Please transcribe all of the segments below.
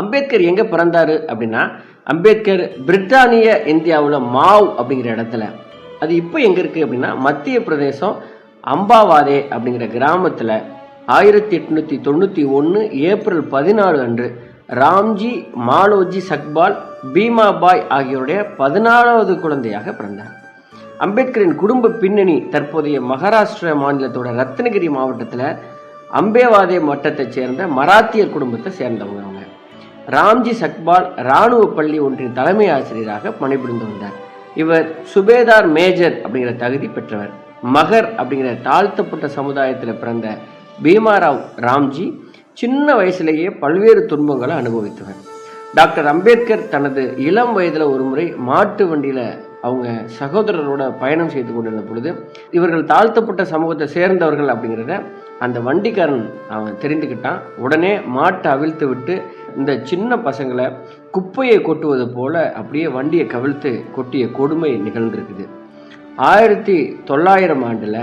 அம்பேத்கர் எங்கே பிறந்தார் அப்படின்னா அம்பேத்கர் பிரிட்டானிய இந்தியாவில் மாவ் அப்படிங்கிற இடத்துல. அது இப்போ எங்கே இருக்குது அப்படின்னா மத்திய பிரதேசம் அம்பாவாதே அப்படிங்கிற கிராமத்தில் ஆயிரத்தி எட்நூற்றி தொண்ணூற்றி ஒன்று ஏப்ரல் பதினாறு அன்று ராம்ஜி மாலோஜி சக்பால் பீமாபாய் ஆகியோருடைய பதினாலாவது குழந்தையாக பிறந்தார். அம்பேத்கரின் குடும்ப பின்னணி தற்போதைய மகாராஷ்டிரா மாநிலத்தோட ரத்னகிரி மாவட்டத்தில் அம்பேவாதே மட்டத்தைச் சேர்ந்த மராத்தியர் குடும்பத்தை சேர்ந்தவங்க அவங்க. ராம்ஜி சக்பால் இராணுவ பள்ளி ஒன்றின் தலைமை ஆசிரியராக பணிபுரிந்து வந்தார். இவர் சுபேதார் மேஜர் அப்படிங்கிற தகுதி பெற்றவர். மகர் அப்படிங்கிற தாழ்த்தப்பட்ட சமுதாயத்தில் பிறந்த பீமாராவ் ராம்ஜி சின்ன வயசுலேயே பல்வேறு துன்பங்களை அனுபவித்தவர். டாக்டர் அம்பேத்கர் தனது இளம் வயதில் ஒரு முறை மாட்டு வண்டியில் அவங்க சகோதரரோட பயணம் செய்து கொண்டிருந்த பொழுது இவர்கள் தாழ்த்தப்பட்ட சமூகத்தை சேர்ந்தவர்கள் அப்படிங்கிறத அந்த வண்டிக்காரன் அவன் தெரிந்துக்கிட்டான் உடனே மாட்டை அவிழ்த்து விட்டு இந்த சின்ன பசங்களை குப்பையை கொட்டுவது போல அப்படியே வண்டியை கவிழ்த்து கொட்டிய கொடுமை நிகழ்ந்திருக்குது. ஆயிரத்தி தொள்ளாயிரம் ஆண்டில்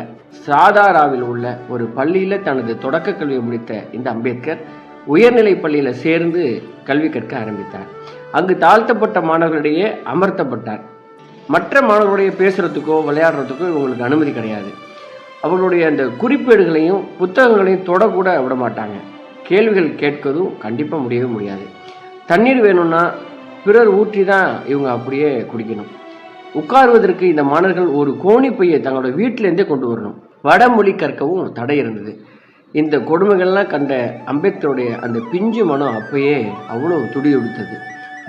சாதாராவில் உள்ள ஒரு பள்ளியில் தனது தொடக்க கல்வியை முடித்த இந்த அம்பேத்கர் உயர்நிலை பள்ளியில் சேர்ந்து கல்வி கற்க ஆரம்பித்தார். அங்கு தாழ்த்தப்பட்ட மாணவர்களிடையே அமர்த்தப்பட்டார். மற்ற மாணவர்களுடைய பேசுகிறதுக்கோ விளையாடுறதுக்கோ இவங்களுக்கு அனுமதி கிடையாது. அவர்களுடைய அந்த குறிப்பேடுகளையும் புத்தகங்களையும் தொடக்கூட விட மாட்டாங்க கேள்விகள் கேட்கதும் கண்டிப்பாக முடியவே முடியாது. தண்ணீர் வேணும்னா பிறர் ஊற்றி தான் இவங்க அப்படியே குடிக்கணும். உட்காருவதற்கு இந்த மாணவர்கள் ஒரு கோணிப்பையை தங்களோட வீட்டிலேருந்தே கொண்டு வரணும். வடமொழி கற்கவும் தடை இருந்தது. இந்த கொடுமைகள்லாம் கண்ட அம்பேத்கருடைய அந்த பிஞ்சு மனம் அப்பயே அவ்வளோ துடியெடுத்தது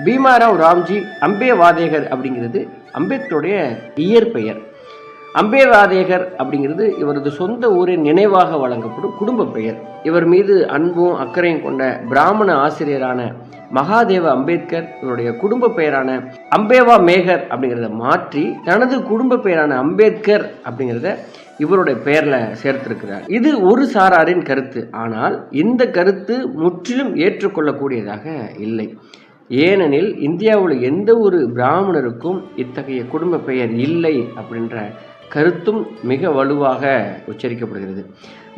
பீமாராவ் ராம்ஜி அம்பேவாதேகர் அப்படிங்கிறது அம்பேத்கருடைய இயற்பெயர். அம்பேவாதேகர் அப்படிங்கிறது இவரது சொந்த ஊரின் நினைவாக வழங்கப்படும் குடும்ப பெயர். இவர் மீது அன்பும் அக்கறையும் கொண்ட பிராமண ஆசிரியரான மகாதேவ அம்பேத்கர் இவருடைய குடும்ப பெயரான அம்பேவா மேகர் அப்படிங்கிறத மாற்றி தனது குடும்ப பெயரான அம்பேத்கர் அப்படிங்கிறத இவருடைய பெயரில் சேர்த்திருக்கிறார். இது ஒரு சாராரின் கருத்து. ஆனால் இந்த கருத்து முற்றிலும் ஏற்றுக்கொள்ளக்கூடியதாக இல்லை. ஏனெனில் இந்தியாவில் எந்த ஒரு பிராமணருக்கும் இத்தகைய குடும்ப பெயர் இல்லை அப்படின்ற கருத்தும் மிக வலுவாக உச்சரிக்கப்படுகிறது.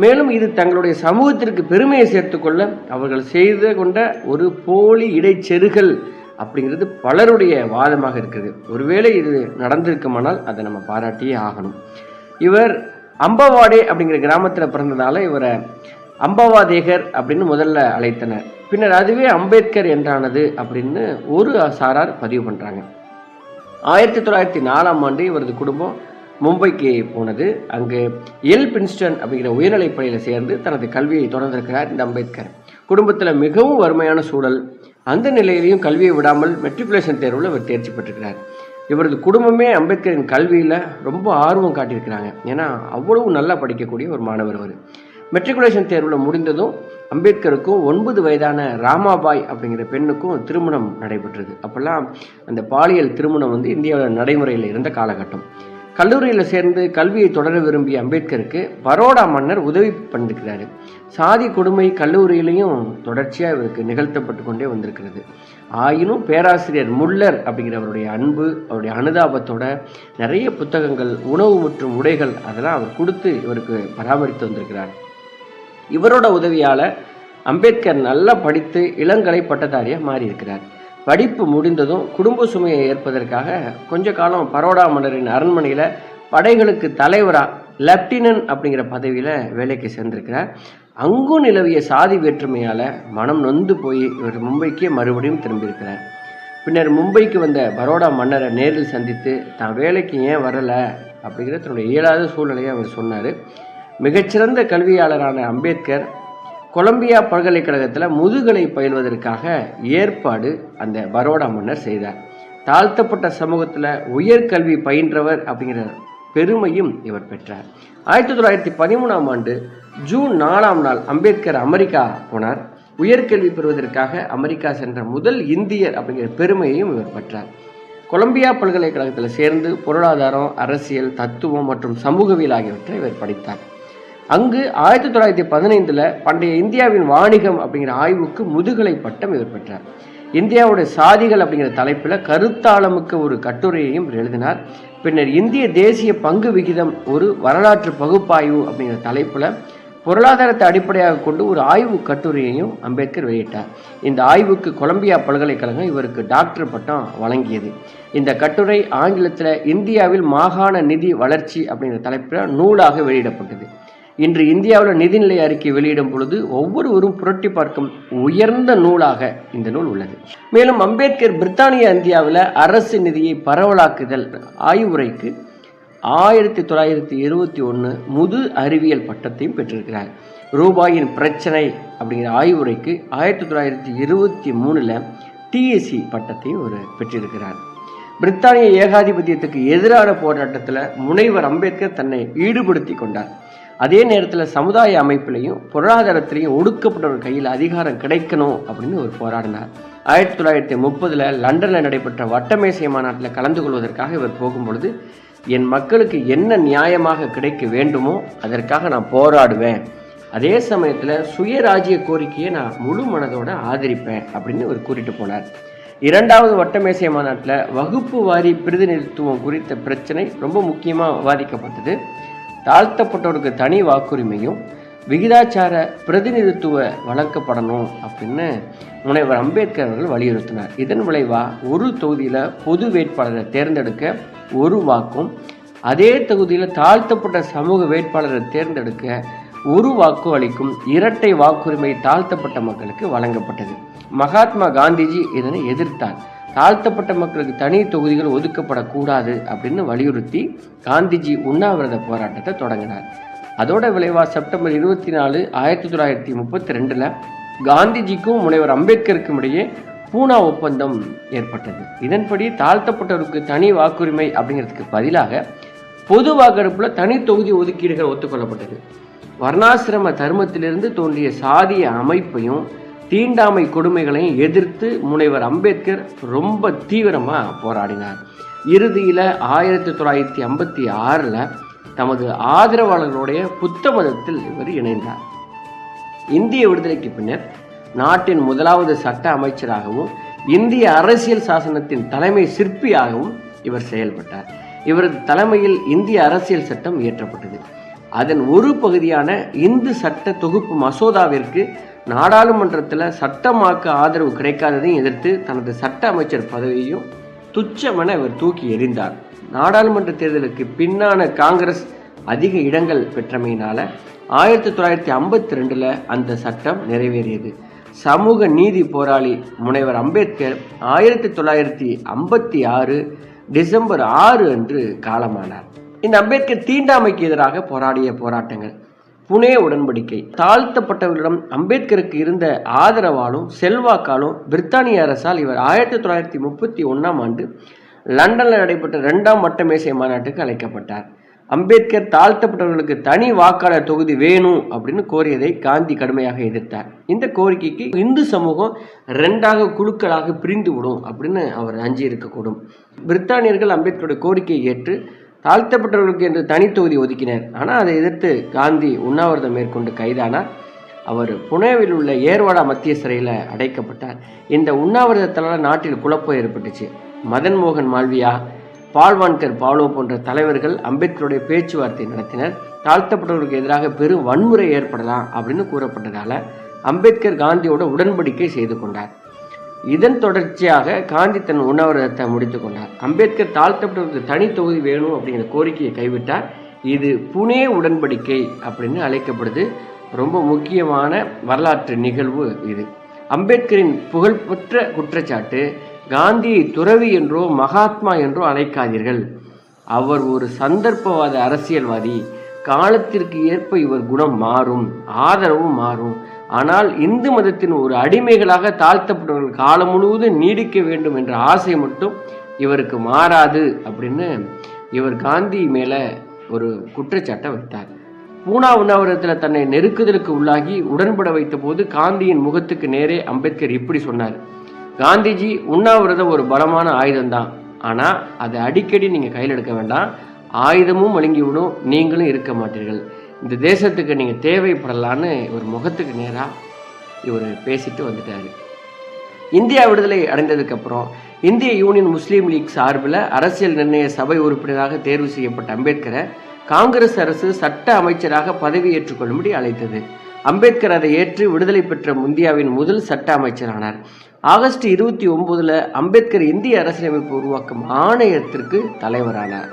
மேலும் இது தங்களுடைய சமூகத்திற்கு பெருமையை சேர்த்துக்கொள்ள அவர்கள் செய்து கொண்ட ஒரு போலி இடைச்செருகல் அப்படிங்கிறது பலருடைய வாதமாக இருக்குது ஒருவேளை இது நடந்திருக்குமானால் அதை நம்ம பாராட்டியே ஆகணும். இவர் அம்பவாடே அப்படிங்கிற கிராமத்தில் பிறந்ததால் இவரை அம்பவாதேகர் அப்படின்னு முதல்ல அழைத்தனர். பின்னர் அதுவே அம்பேத்கர் என்றானது அப்படின்னு ஒரு சாரார் பதிவு பண்ணுறாங்க ஆயிரத்தி தொள்ளாயிரத்தி நாலாம் ஆண்டு இவரது குடும்பம் மும்பைக்கு போனது. அங்கு எல் பின்ஸ்டன் அப்படிங்கிற உயர்நிலைப் பணியில் சேர்ந்து தனது கல்வியை தொடர்ந்திருக்கிறார் இந்த அம்பேத்கர். குடும்பத்தில் மிகவும் வறுமையான சூழல். அந்த நிலையிலையும் கல்வியை விடாமல் மெட்ரிகுலேஷன் தேர்வில் இவர் தேர்ச்சி பெற்றிருக்கிறார். இவரது குடும்பமே அம்பேத்கரின் கல்வியில் ரொம்ப ஆர்வம் காட்டியிருக்கிறாங்க. ஏன்னா அவ்வளவு நல்லா படிக்கக்கூடிய ஒரு மாணவர் அவர் மெட்ரிகுலேஷன் தேர்வில் முடிந்ததும் அம்பேத்கருக்கும் ஒன்பது வயதான ராமாபாய் அப்படிங்கிற பெண்ணுக்கும் திருமணம் நடைபெற்றது. அப்போல்லாம் அந்த பாலியல் திருமணம் வந்து இந்தியாவில் நடைமுறையில் இருந்த காலகட்டம். கல்லூரியில் சேர்ந்து கல்வியை தொடர விரும்பிய அம்பேத்கருக்கு பரோடா மன்னர் உதவி பண்ணிருக்கிறாரு. சாதி கொடுமை கல்லூரியிலையும் தொடர்ச்சியாக இவருக்கு நிகழ்த்தப்பட்டு கொண்டே வந்திருக்கிறது. ஆயினும் பேராசிரியர் முல்லர் அப்படிங்கிறவருடைய அன்பு அவருடைய அனுதாபத்தோட நிறைய புத்தகங்கள் உணவு மற்றும் உடைகள் அதெல்லாம் அவர் கொடுத்து இவருக்கு பராமரித்து வந்திருக்கிறார். இவரோட உதவியால் அம்பேத்கர் நல்லா படித்து இளங்கலை பட்டதாரியாக மாறியிருக்கிறார். படிப்பு முடிந்ததும் குடும்ப சுமையை ஏற்பதற்காக கொஞ்ச காலம் பரோடா மன்னரின் அரண்மனையில் படைகளுக்கு தலைவராக லெப்டினன்ட் அப்படிங்கிற பதவியில் வேலைக்கு சேர்ந்திருக்கிறார். அங்கும் நிலவிய சாதி வேற்றுமையால் மனம் நொந்து போய் இவர் மும்பைக்கே மறுபடியும் திரும்பியிருக்கிறார். பின்னர் மும்பைக்கு வந்த பரோடா மன்னரை நேரில் சந்தித்து தான் வேலைக்கு ஏன் வரலை? அப்படிங்கிற தன்னுடைய இயலாத சூழ்நிலையை அவர் சொன்னார். மிகச்சிறந்த கல்வியாளரான அம்பேத்கர் கொலம்பியா பல்கலைக்கழகத்தில் முதுகலை பயில்வதற்காக ஏற்பாடு அந்த பரோடா மன்னர் செய்தார். தாழ்த்தப்பட்ட சமூகத்தில் உயர்கல்வி பயின்றவர் அப்படிங்கிற பெருமையும் இவர் பெற்றார். ஆயிரத்தி தொள்ளாயிரத்தி பதிமூணாம் ஆண்டு ஜூன் நாலாம் நாள் அம்பேத்கர் அமெரிக்கா போனார். உயர்கல்வி பெறுவதற்காக அமெரிக்கா சென்ற முதல் இந்தியர் அப்படிங்கிற பெருமையையும் இவர் பெற்றார். கொலம்பியா பல்கலைக்கழகத்தில் சேர்ந்து பொருளாதாரம் அரசியல் தத்துவம் மற்றும் சமூகவியல் ஆகியவற்றை இவர் படித்தார். அங்கு ஆயிரத்தி தொள்ளாயிரத்தி பதினைந்தில் பண்டைய இந்தியாவின் வாணிகம் அப்படிங்கிற ஆய்வுக்கு முதுகலை பட்டம் இவர் பெற்றார். இந்தியாவுடைய சாதிகள் அப்படிங்கிற தலைப்பில் கருத்தாளமுக்க ஒரு கட்டுரையையும் எழுதினார். பின்னர் இந்திய தேசிய பங்கு விகிதம் ஒரு வரலாற்று பகுப்பாய்வு அப்படிங்கிற தலைப்பில் பொருளாதாரத்தை அடிப்படையாக கொண்டு ஒரு ஆய்வு கட்டுரையையும் அம்பேத்கர் வெளியிட்டார். இந்த ஆய்வுக்கு கொலம்பியா பல்கலைக்கழகம் இவருக்கு டாக்டர் பட்டம் வழங்கியது. இந்த கட்டுரை ஆங்கிலத்தில் இந்தியாவில் மாகாண நிதி வளர்ச்சி அப்படிங்கிற தலைப்பில் நூலாக வெளியிடப்பட்டது. இன்று இந்தியாவில் நிதிநிலை அறிக்கை வெளியிடும் பொழுது ஒவ்வொருவரும் புரட்டி பார்க்கும் உயர்ந்த நூலாக இந்த நூல் உள்ளது. மேலும் அம்பேத்கர் பிரித்தானிய இந்தியாவில் அரசு நிதியை பரவலாக்குதல் ஆய்வுரைக்கு ஆயிரத்தி தொள்ளாயிரத்தி இருபத்தி ஒன்று முது அறிவியல் பட்டத்தையும் பெற்றிருக்கிறார். ரூபாயின் பிரச்சனை அப்படிங்கிற ஆய்வுரைக்கு ஆயிரத்தி தொள்ளாயிரத்தி இருபத்தி மூணில் டிஎஸ்சி பட்டத்தையும் ஒரு பெற்றிருக்கிறார். பிரித்தானிய ஏகாதிபத்தியத்துக்கு எதிரான போராட்டத்தில் முனைவர் அம்பேத்கர் தன்னை ஈடுபடுத்தி கொண்டார். அதே நேரத்தில் சமுதாய அமைப்பிலையும் பொருளாதாரத்திலையும் ஒடுக்கப்பட்டவர் கையில் அதிகாரம் கிடைக்கணும் அப்படின்னு ஒரு போராடினார். ஆயிரத்தி தொள்ளாயிரத்தி முப்பதில் லண்டனில் நடைபெற்ற வட்டமேசை மாநாட்டில் கலந்து கொள்வதற்காக இவர் போகும்பொழுது என் மக்களுக்கு என்ன நியாயமாக கிடைக்க வேண்டுமோ அதற்காக நான் போராடுவேன். அதே சமயத்தில் சுயராஜ்ய கோரிக்கையை நான் முழு மனதோட ஆதரிப்பேன் அப்படின்னு அவர் கூறிட்டு போனார். இரண்டாவது வட்டமேசை மாநாட்டில் வகுப்பு வாரி பிரதிநிதித்துவம் குறித்த பிரச்சனை ரொம்ப முக்கியமாக விவாதிக்கப்பட்டது. தாழ்த்தப்பட்டவருக்கு தனி வாக்குரிமையும் விகிதாச்சார பிரதிநிதித்துவ வழங்கப்படணும் அப்படின்னு முனைவர் அம்பேத்கர் அவர்கள் வலியுறுத்தினார். இதன் விளைவா ஒரு தொகுதியில் பொது வேட்பாளரை தேர்ந்தெடுக்க ஒரு வாக்கும் அதே தொகுதியில் தாழ்த்தப்பட்ட சமூக வேட்பாளரை தேர்ந்தெடுக்க ஒரு வாக்கு அளிக்கும் இரட்டை வாக்குரிமை தாழ்த்தப்பட்ட மக்களுக்கு வழங்கப்பட்டது. மகாத்மா காந்திஜி இதனை எதிர்த்தார். தாழ்த்தப்பட்ட மக்களுக்கு தனி தொகுதிகள் ஒதுக்கப்படக்கூடாது அப்படின்னு வலியுறுத்தி காந்திஜி உண்ணாவிரத போராட்டத்தை தொடங்கினார். அதோட விளைவா செப்டம்பர் இருபத்தி நாலு ஆயிரத்தி தொள்ளாயிரத்தி முப்பத்தி ரெண்டில் காந்திஜிக்கும் முனைவர் அம்பேத்கருக்கும் இடையே பூனா ஒப்பந்தம் ஏற்பட்டது. இதன்படி தாழ்த்தப்பட்டவருக்கு தனி வாக்குரிமை அப்படிங்கிறதுக்கு பதிலாக பொது வாக்கெடுப்பில் தனி தொகுதி ஒதுக்கீடுகள் ஒத்துக்கொள்ளப்பட்டது. வர்ணாசிரம தர்மத்திலிருந்து தோன்றிய சாதிய அமைப்பையும் தீண்டாமை கொடுமைகளையும் எதிர்த்து முனைவர் அம்பேத்கர் ரொம்ப தீவிரமாக போராடினார். இறுதியில் ஆயிரத்தி தொள்ளாயிரத்தி ஐம்பத்தி ஆறில் தமது ஆதரவாளர்களுடைய புத்த மதத்தில் இவர் இணைந்தார். இந்திய விடுதலைக்கு பின்னர் நாட்டின் முதலாவது சட்ட அமைச்சராகவும் இந்திய அரசியல் சாசனத்தின் தலைமை சிற்பியாகவும் இவர் செயல்பட்டார். இவரது தலைமையில் இந்திய அரசியல் சட்டம் இயற்றப்பட்டது. அதன் ஒரு பகுதியான இந்து சட்ட தொகுப்பு மசோதாவிற்கு நாடாளுமன்றத்தில் சட்டமாக்க ஆதரவு கிடைக்காததையும் எதிர்த்து தனது சட்ட அமைச்சர் பதவியையும் துச்சமென இவர் தூக்கி எறிந்தார். நாடாளுமன்ற தேர்தலுக்கு பின்னான காங்கிரஸ் அதிக இடங்கள் பெற்றமையினால ஆயிரத்தி தொள்ளாயிரத்தி ஐம்பத்தி ரெண்டில் அந்த சட்டம் நிறைவேறியது. சமூக நீதி போராளி முனைவர் அம்பேத்கர் ஆயிரத்தி தொள்ளாயிரத்தி ஐம்பத்தி ஆறு டிசம்பர் ஆறு அன்று காலமானார். இந்த அம்பேத்கர் தீண்டாமைக்கு எதிராக போராடிய போராட்டங்கள் புனே உடன்படிக்கை. தாழ்த்தப்பட்டவர்களிடம் அம்பேத்கருக்கு இருந்த ஆதரவாலும் செல்வாக்காலும் பிரித்தானிய அரசால் இவர் ஆயிரத்தி தொள்ளாயிரத்தி முப்பத்தி ஒன்றாம் ஆண்டு லண்டனில் நடைபெற்ற இரண்டாம் வட்டமேசை மாநாட்டுக்கு அழைக்கப்பட்டார். அம்பேத்கர் தாழ்த்தப்பட்டவர்களுக்கு தனி வாக்காளர் தொகுதி வேணும் அப்படின்னு கோரியதை காந்தி கடுமையாக எதிர்த்தார். இந்த கோரிக்கைக்கு இந்து சமூகம் ரெண்டாக குழுக்களாக பிரிந்து விடும் அப்படின்னு அவர் அஞ்சி இருக்கக்கூடும் பிரித்தானியர்கள் அம்பேத்கருடைய கோரிக்கையை ஏற்று தாழ்த்தப்பட்டவர்களுக்கு என்று தனி தொகுதி ஒதுக்கினர் ஆனால் அதை எதிர்த்து காந்தி உண்ணாவிரதம் மேற்கொண்டு கைதானார் அவர் புனேவில் உள்ள ஏர்வாடா மத்திய சிறையில் அடைக்கப்பட்டார். இந்த உண்ணாவிரதத்தால் நாட்டில் குழப்பம் ஏற்பட்டுச்சு. மதன் மோகன் மால்வியா பால்வான்கர் பாலோ போன்ற தலைவர்கள் அம்பேத்கருடைய பேச்சுவார்த்தை நடத்தினர். தாழ்த்தப்பட்டவர்களுக்கு எதிராக பெரும் வன்முறை ஏற்படலாம் அப்படின்னு கூறப்பட்டதால் அம்பேத்கர் காந்தியோட உடன்படிக்கை செய்து கொண்டார். இதன் தொடர்ச்சியாக காந்தி தன் உண்ணாவிரதத்தை முடித்து கொண்டார். அம்பேத்கர் தாழ்த்தப்பட்டவருக்கு தனி தொகுதி வேணும் அப்படிங்கிற கோரிக்கையை கைவிட்டார். இது புனே உடன்படிக்கை அப்படின்னு அழைக்கப்படுது. ரொம்ப முக்கியமான வரலாற்று நிகழ்வு இது. அம்பேத்கரின் புகழ்பெற்ற குற்றச்சாட்டு காந்தியை துறவி என்றோ மகாத்மா என்றோ அழைக்காதீர்கள். அவர் ஒரு சந்தர்ப்பவாத அரசியல்வாதி. காலத்திற்கு ஏற்ப இவர் குணம் மாறும் ஆதரவும் மாறும். ஆனால் இந்து மதத்தின் ஒரு அடிமைகளாக தாழ்த்தப்பட்டவர்கள் காலம் முழுவதும் நீடிக்க வேண்டும் என்ற ஆசை மட்டும் இவருக்கு மாறாது அப்படின்னு இவர் காந்தி மேலே ஒரு குற்றச்சாட்டை வைத்தார். பூனா உண்ணாவிரதத்தில் தன்னை நெருக்குதலுக்கு உள்ளாகி உடன்பட வைத்த போது காந்தியின் முகத்துக்கு நேரே அம்பேத்கர் இப்படி சொன்னார். காந்திஜி உண்ணாவிரதம் ஒரு பலமான ஆயுதம்தான். ஆனால் அதை அடிக்கடி நீங்கள் கையில் எடுக்க வேண்டாம். ஆயுதமும் வழங்கிவிடும். நீங்களும் இருக்க மாட்டீர்கள். இந்த தேசத்துக்கு நீங்கள் தேவைப்படலான்னு இவர் முகத்துக்கு நேராக இவர் பேசிட்டு வந்துட்டார். இந்தியா விடுதலை அடைந்ததுக்கப்புறம் இந்திய யூனியன் முஸ்லீம் லீக் சார்பில் அரசியல் நிர்ணய சபை உறுப்பினராக தேர்வு செய்யப்பட்ட அம்பேத்கரை காங்கிரஸ் அரசு சட்ட அமைச்சராக பதவி ஏற்றுக்கொள்ளும்படி அழைத்தது. அம்பேத்கர் அதை ஏற்று விடுதலை பெற்ற இந்தியாவின் முதல் சட்ட அமைச்சரானார். ஆகஸ்ட் இருபத்தி ஒன்பதில் அம்பேத்கர் இந்திய அரசியலமைப்பு உருவாக்கும் ஆணையத்திற்கு தலைவரானார்.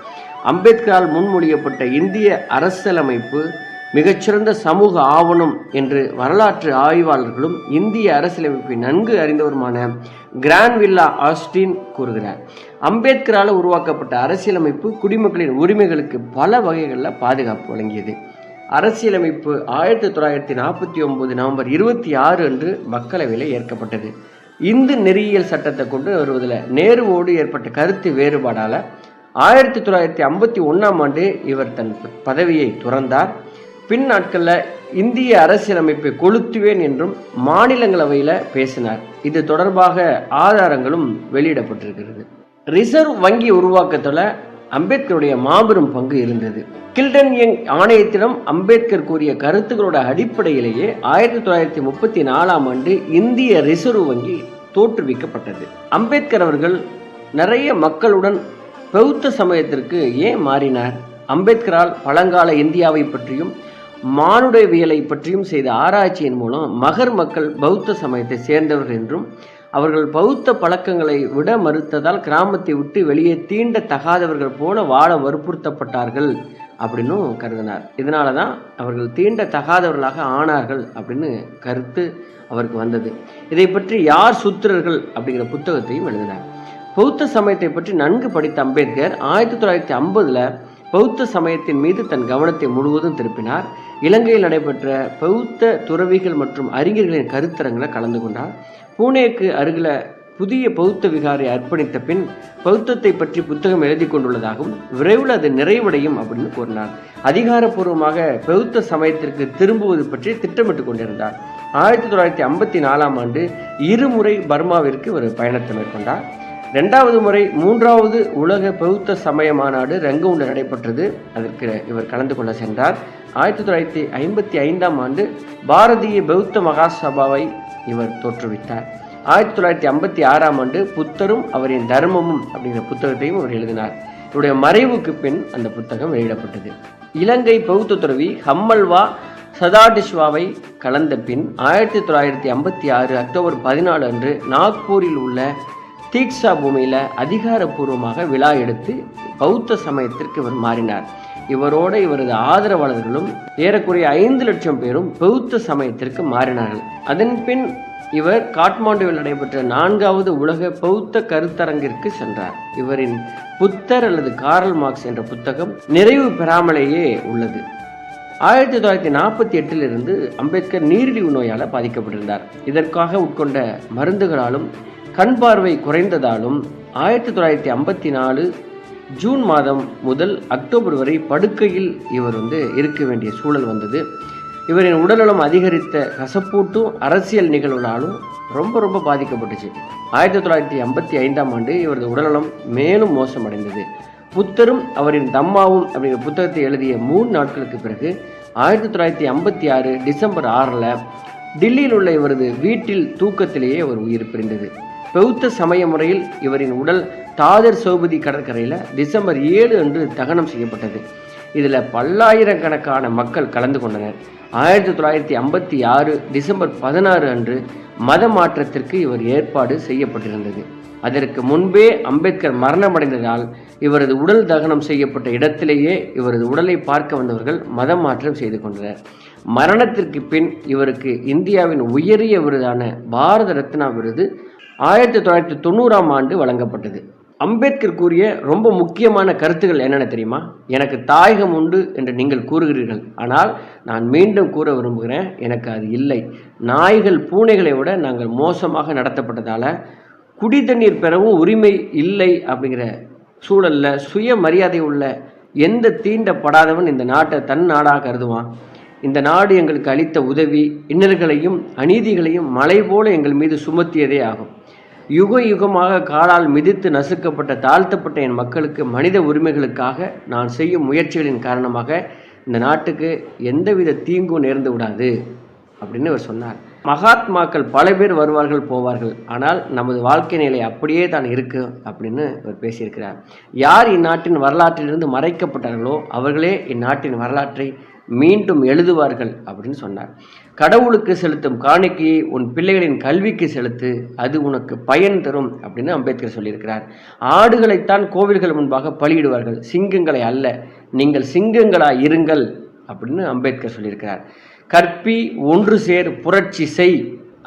அம்பேத்கரால் முன்மொழியப்பட்ட இந்திய அரசியலமைப்பு மிகச்சிறந்த சமூக ஆவணம் என்று வரலாற்று ஆய்வாளர்களும் இந்திய அரசியலமைப்பை நன்கு அறிந்தவருமான கிரான்வில்லா ஆஸ்டின் கூறுகிறார். அம்பேத்கரால் உருவாக்கப்பட்ட அரசியலமைப்பு குடிமக்களின் உரிமைகளுக்கு பல வகைகளில் பாதுகாப்பு வழங்கியது. அரசியலமைப்பு ஆயிரத்தி தொள்ளாயிரத்தி நாற்பத்தி ஒன்பது நவம்பர் இருபத்தி ஆறு அன்று மக்களவையில் ஏற்கப்பட்டது. இந்து நெறியியல் சட்டத்தை கொண்டு வருவதில் நேருவோடு ஏற்பட்ட கருத்து வேறுபாடால் ஆயிரத்தி தொள்ளாயிரத்தி ஐம்பத்தி ஒன்றாம் ஆண்டு இவர் தன் பதவியை துறந்தார். பின் நாட்களில் இந்திய அரசியலமைப்பை கொளுத்துவேன் என்றும் மாநிலங்களவையில் பேசினார். இது தொடர்பாக ஆதாரங்களும் வெளியிடப்பட்டிருக்கிறது. ரிசர்வ் வங்கி உருவாக்கத்தில் அம்பேத்கருடைய மாபெரும் பங்கு இருந்தது. கில்டன் யங் ஆணையத்திடம் அம்பேத்கர் கூறிய கருத்துக்களோட அடிப்படையிலேயே ஆயிரத்தி தொள்ளாயிரத்தி முப்பத்தி நாலாம் ஆண்டு இந்திய ரிசர்வ் வங்கி தோற்றுவிக்கப்பட்டது. அம்பேத்கர் அவர்கள் நிறைய மக்களுடன் பௌத்த சமயத்திற்கு ஏன் மாறினார்? அம்பேத்கரால் பழங்கால இந்தியாவை பற்றியும் மானுடவியலை பற்றியும் செய்த ஆராய்ச்சியின் மூலம் மகர் மக்கள் பௌத்த சமயத்தை சேர்ந்தவர்கள் என்றும் அவர்கள் பௌத்த பழக்கங்களை விட மறுத்ததால் கிராமத்தை விட்டு வெளியே தீண்ட தகாதவர்கள் போல வாழ வற்புறுத்தப்பட்டார்கள் அப்படின்னும் கருதினார். இதனால தான் அவர்கள் தீண்ட தகாதவர்களாக ஆனார்கள் அப்படின்னு கருத்து அவருக்கு வந்தது. இதை பற்றி யார் சுத்திரர்கள் அப்படிங்கிற புத்தகத்தையும் எழுதினார். பௌத்த சமயத்தை பற்றி நன்கு படித்த அம்பேத்கர் ஆயிரத்தி தொள்ளாயிரத்தி ஐம்பதுல பௌத்த சமயத்தின் மீது தன் கவனத்தை முழுவதும் திருப்பினார். இலங்கையில் நடைபெற்ற பௌத்த துறவிகள் மற்றும் அறிஞர்களின் கருத்தரங்களை கலந்து கொண்டார். பூனேக்கு அருகில் புதிய பௌத்த விகாரை அர்ப்பணித்த பின் பௌத்தத்தை பற்றி புத்தகம் எழுதி கொண்டுள்ளதாகவும் விரைவில் அது நிறைவடையும் அப்படின்னு கூறினார். அதிகாரப்பூர்வமாக பௌத்த சமயத்திற்கு திரும்புவது பற்றி திட்டமிட்டு கொண்டிருந்தார். ஆயிரத்தி தொள்ளாயிரத்தி ஐம்பத்தி நாலாம் ஆண்டு இருமுறை பர்மாவிற்கு ஒரு பயணத்தை மேற்கொண்டார். ரெண்டாவது முறை மூன்றாவது உலக பௌத்த சமய மாநாடு ரங்கவுண்டில் நடைபெற்றது. அதற்கு இவர் கலந்து கொள்ள சென்றார். ஆயிரத்தி தொள்ளாயிரத்தி ஐம்பத்தி ஐந்தாம் ஆண்டு பாரதிய பௌத்த மகாசபாவை இவர் தோற்றுவித்தார். ஆயிரத்தி தொள்ளாயிரத்தி ஐம்பத்தி ஆறாம் ஆண்டு புத்தரும் அவரின் தர்மமும் அப்படிங்கிற புத்தகத்தையும் அவர் எழுதினார். இவருடைய மறைவுக்கு பின் அந்த புத்தகம் வெளியிடப்பட்டது. இலங்கை பௌத்த துறவி ஹம்மல்வா சதாடிஸ்வாவை கலந்த பின் ஆயிரத்தி தொள்ளாயிரத்தி ஐம்பத்தி ஆறு அக்டோபர் பதினாலு அன்று நாக்பூரில் உள்ள தீக்ஷா பூமியில் அதிகாரப்பூர்வமாக விழா எடுத்து பௌத்த சமயத்திற்கு இவர் மாறினார். இவரோட இவரது ஆதரவாளர்களும் ஏறக்குறைய ஐந்து லட்சம் பேரும் பௌத்த சமயத்திற்கு மாறினார்கள். அதன் பின் இவர் காட்மாண்டுவில் நடைபெற்ற நான்காவது உலக பௌத்த கருத்தரங்கிற்கு சென்றார். இவரின் புத்தர் அல்லது காரல் மார்க்ஸ் என்ற புத்தகம் நிறைவு பெறாமலேயே உள்ளது. ஆயிரத்தி தொள்ளாயிரத்தி நாற்பத்தி எட்டிலிருந்து அம்பேத்கர் நீரிழிவு நோயால் பாதிக்கப்பட்டிருந்தார். இதற்காக உட்கொண்ட மருந்துகளாலும் கண் பார்வை குறைந்ததாலும் ஆயிரத்தி தொள்ளாயிரத்தி ஐம்பத்தி நாலு ஜூன் மாதம் முதல் அக்டோபர் வரை படுக்கையில் இவர் வந்து இருக்க வேண்டிய சூழல் வந்தது. இவரின் உடல்நலம் அதிகரித்த கசப்பூட்டும் அரசியல் நிகழ்வுகளாலும் ரொம்ப ரொம்ப பாதிக்கப்பட்டுச்சு. ஆயிரத்தி தொள்ளாயிரத்தி ஐம்பத்தி ஐந்தாம் ஆண்டு இவரது உடல்நலம் மேலும் மோசமடைந்தது. புத்தரும் அவரின் தம்மாவும் அப்படிங்கிற புத்தகத்தை எழுதிய மூணு நாட்களுக்கு பிறகு ஆயிரத்தி தொள்ளாயிரத்தி ஐம்பத்தி ஆறு டிசம்பர் ஆறில் டில்லியில் உள்ள இவரது வீட்டில் தூக்கத்திலேயே அவர் உயிர் பிரிந்தது. பௌத்த சமய முறையில் இவரின் உடல் தாதர் சௌபதி கடற்கரையில் டிசம்பர் ஏழு அன்று தகனம் செய்யப்பட்டது. இதில் பல்லாயிரக்கணக்கான மக்கள் கலந்து கொண்டனர். ஆயிரத்தி தொள்ளாயிரத்தி ஐம்பத்தி ஆறு டிசம்பர் பதினாறு அன்று மத மாற்றத்திற்கு இவர் ஏற்பாடு செய்யப்பட்டிருந்தது. அதற்கு முன்பே அம்பேத்கர் மரணமடைந்ததால் இவரது உடல் தகனம் செய்யப்பட்ட இடத்திலேயே இவரது உடலை பார்க்க வந்தவர்கள் மதம் மாற்றம் செய்து கொண்டனர். மரணத்திற்கு பின் இவருக்கு இந்தியாவின் உயரிய விருதான பாரத ரத்னா விருது ஆயிரத்தி தொள்ளாயிரத்தி தொண்ணூறாம் ஆண்டு வழங்கப்பட்டது. அம்பேத்கர் கூறிய ரொம்ப முக்கியமான கருத்துக்கள் என்னென்ன தெரியுமா? எனக்கு தாயகம் உண்டு என்று நீங்கள் கூறுகிறீர்கள். ஆனால் நான் மீண்டும் கூற விரும்புகிறேன் எனக்கு அது இல்லை. நாய்கள் பூனைகளை விட நாங்கள் மோசமாக நடத்தப்பட்டதால் குடி தண்ணீர் பெறவும் உரிமை இல்லை அப்படிங்கிற சூழலில் சுயமரியாதை உள்ள எந்த தீண்டப்படாதவன் இந்த நாட்டை தன் நாடாக கருதுவான்? இந்த நாடு எங்களுக்கு அளித்த உதவி இன்னல்களையும் அநீதிகளையும் மலை போல எங்கள் மீது சுமத்தியதே ஆகும். யுக யுகமாக காலால் மிதித்து நசுக்கப்பட்ட தாழ்த்தப்பட்ட என் மக்களுக்கு மனித உரிமைகளுக்காக நான் செய்யும் முயற்சிகளின் காரணமாக இந்த நாட்டுக்கு எந்தவித தீங்கும் நேர்ந்து விடாது அப்படின்னு அவர் சொன்னார். மகாத்மாக்கள் பல பேர் வருவார்கள் போவார்கள். ஆனால் நமது வாழ்க்கை நிலை அப்படியே தான் இருக்கு அப்படின்னு அவர் பேசியிருக்கிறார். யார் இந்நாட்டின் வரலாற்றிலிருந்து மறைக்கப்பட்டார்களோ அவர்களே இந்நாட்டின் வரலாற்றை மீண்டும் எழுதுவார்கள் அப்படின்னு சொன்னார். கடவுளுக்கு செலுத்தும் காணிக்கையை உன் பிள்ளைகளின் கல்விக்கு செலுத்து அது உனக்கு பயன் தரும் அப்படின்னு அம்பேத்கர் சொல்லியிருக்கிறார். ஆடுகளைத்தான் கோவில்கள் முன்பாக பலியிடுவார்கள். சிங்கங்களை அல்ல நீங்கள் சிங்கங்களாக இருங்கள் அப்படின்னு அம்பேத்கர் சொல்லியிருக்கிறார். கற்பி ஒன்று சேர் புரட்சி செய்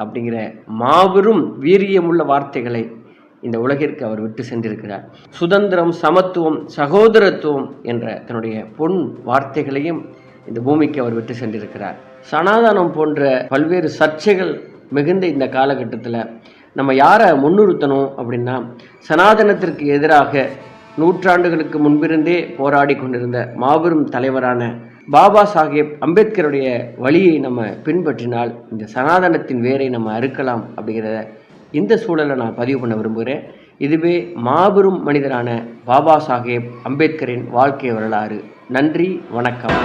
அப்படிங்கிற மாபெரும் வீரியமுள்ள வார்த்தைகளை இந்த உலகிற்கு அவர் விட்டு சென்றிருக்கிறார். சுதந்திரம் சமத்துவம் சகோதரத்துவம் என்ற தன்னுடைய பொன் வார்த்தைகளையும் இந்த பூமிக்கு அவர் விட்டு சென்றிருக்கிறார். சனாதனம் போன்ற பல்வேறு சர்ச்சைகள் மிகுந்த இந்த காலகட்டத்தில் நம்ம யாரை முன்னிறுத்தணும் அப்படின்னா சனாதனத்திற்கு எதிராக நூற்றாண்டுகளுக்கு முன்பிருந்தே போராடி கொண்டிருந்த மாபெரும் தலைவரான பாபா சாஹேப் அம்பேத்கருடைய வழியை நம்ம பின்பற்றினால் இந்த சனாதனத்தின் வேரை நம்ம அறுக்கலாம் அப்படிங்கிறத இந்த சூழலை நான் பதிவு பண்ண விரும்புகிறேன். இதுவே மாபெரும் மனிதரான பாபா சாஹேப் அம்பேத்கரின் வாழ்க்கை வரலாறு. நன்றி வணக்கம்.